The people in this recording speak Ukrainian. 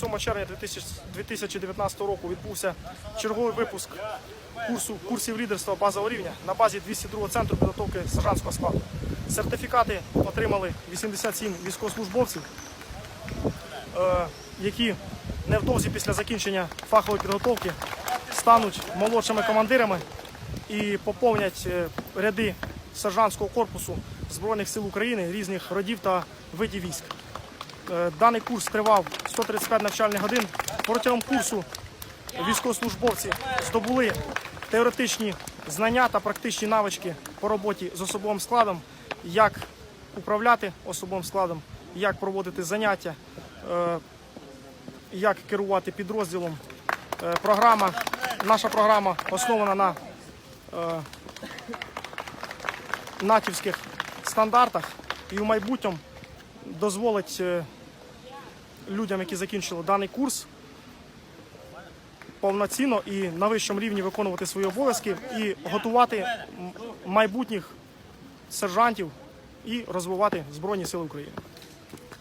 27 червня 2019 року відбувся черговий випуск курсу курсів лідерства базового рівня на базі 202 центру підготовки сержантського складу. Сертифікати отримали 87 військовослужбовців, е, які невдовзі після закінчення фахової підготовки стануть молодшими командирами і поповнять е, ряди сержантського корпусу Збройних сил України різних родів та видів військ. Е, Даний курс тривав 135 навчальних годин. Протягом курсу військовослужбовці здобули теоретичні знання та практичні навички по роботі з особовим складом, як управляти особовим складом, як проводити заняття, е, як керувати підрозділом. Е, Програма, наша програма основана на натівських стандартах і в майбутньому дозволить людям, які закінчили даний курс, повноцінно і на вищому рівні виконувати свої обов'язки і готувати майбутніх сержантів і розвивати Збройні Сили України.